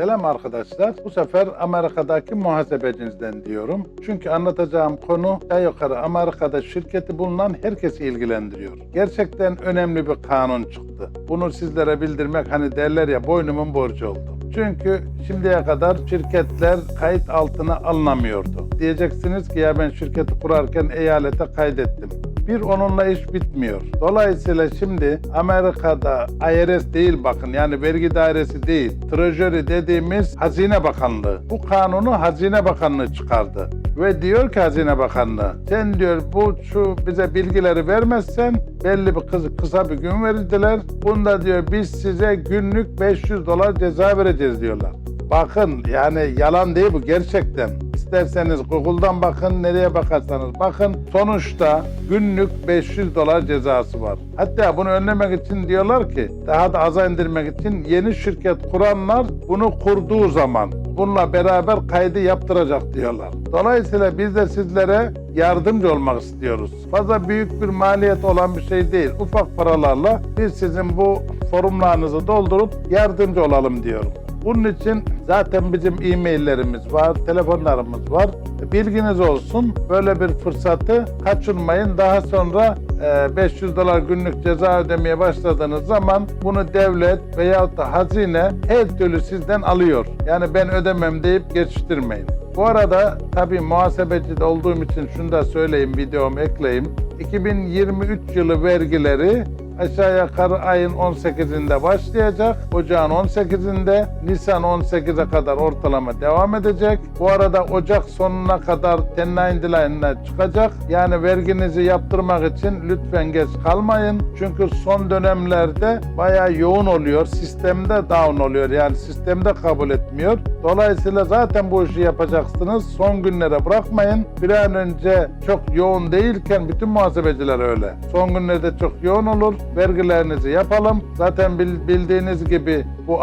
Selam arkadaşlar. Bu sefer Amerika'daki muhasebecinizden diyorum. Çünkü anlatacağım konu aşağı yukarı Amerika'da şirketi bulunan herkesi ilgilendiriyor. Gerçekten önemli bir kanun çıktı. Bunu sizlere bildirmek hani derler ya boynumun borcu oldu. Çünkü şimdiye kadar şirketler kayıt altına alınamıyordu. Diyeceksiniz ki ya ben şirketi kurarken eyalete kaydettim. Bir onunla iş bitmiyor. Dolayısıyla şimdi Amerika'da IRS değil bakın yani vergi dairesi değil. Treasury dediğimiz Hazine Bakanlığı. Bu kanunu Hazine Bakanlığı çıkardı. Ve diyor ki Hazine Bakanlığı sen diyor bu şu bize bilgileri vermezsen belli bir kısa, kısa bir gün verdiler. Bunda diyor biz size günlük 500 dolar ceza vereceğiz diyorlar. Bakın yani yalan değil bu gerçekten. İsterseniz Google'dan bakın, nereye bakarsanız bakın. Sonuçta günlük 500 dolar cezası var. Hatta bunu önlemek için diyorlar ki, daha da aza indirmek için yeni şirket kuranlar bunu kurduğu zaman bununla beraber kaydı yaptıracak diyorlar. Dolayısıyla biz de sizlere yardımcı olmak istiyoruz. Fazla büyük bir maliyet olan bir şey değil. Ufak paralarla biz sizin bu forumlarınızı doldurup yardımcı olalım diyorum. Bunun için zaten bizim e-maillerimiz var, telefonlarımız var. Bilginiz olsun. Böyle bir fırsatı kaçırmayın. Daha sonra e, 500 dolar günlük ceza ödemeye başladığınız zaman bunu devlet veyahut da hazine her türlü sizden alıyor. Yani ben ödemem deyip geçiştirmeyin. Bu arada tabii muhasebeci de olduğum için şunu da söyleyeyim, videomu ekleyeyim. 2023 yılı vergileri aşağı yukarı ayın 18'inde başlayacak. Ocağın 18'inde, Nisan 18'e kadar ortalama devam edecek. Bu arada Ocak sonuna kadar 1099'ler çıkacak. Yani verginizi yaptırmak için lütfen geç kalmayın. Çünkü son dönemlerde bayağı yoğun oluyor. Sistemde down oluyor. Yani sistemde kabul etmiyor. Dolayısıyla zaten bu işi yapacaksınız. Son günlere bırakmayın. Bir an önce çok yoğun değilken bütün muhasebeciler öyle. Son günlerde çok yoğun olur. Vergilerinizi yapalım. Zaten bil- bildiğiniz gibi bu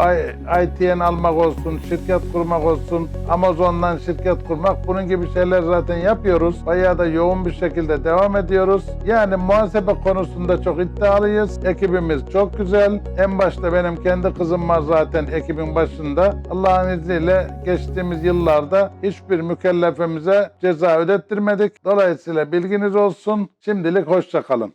ITN almak olsun, şirket kurmak olsun, Amazon'dan şirket kurmak bunun gibi şeyler zaten yapıyoruz. Bayağı da yoğun bir şekilde devam ediyoruz. Yani muhasebe konusunda çok iddialıyız. Ekibimiz çok güzel. En başta benim kendi kızım var zaten ekibin başında. Allah'ın izniyle geçtiğimiz yıllarda hiçbir mükellefimize ceza ödettirmedik. Dolayısıyla bilginiz olsun. Şimdilik hoşça kalın.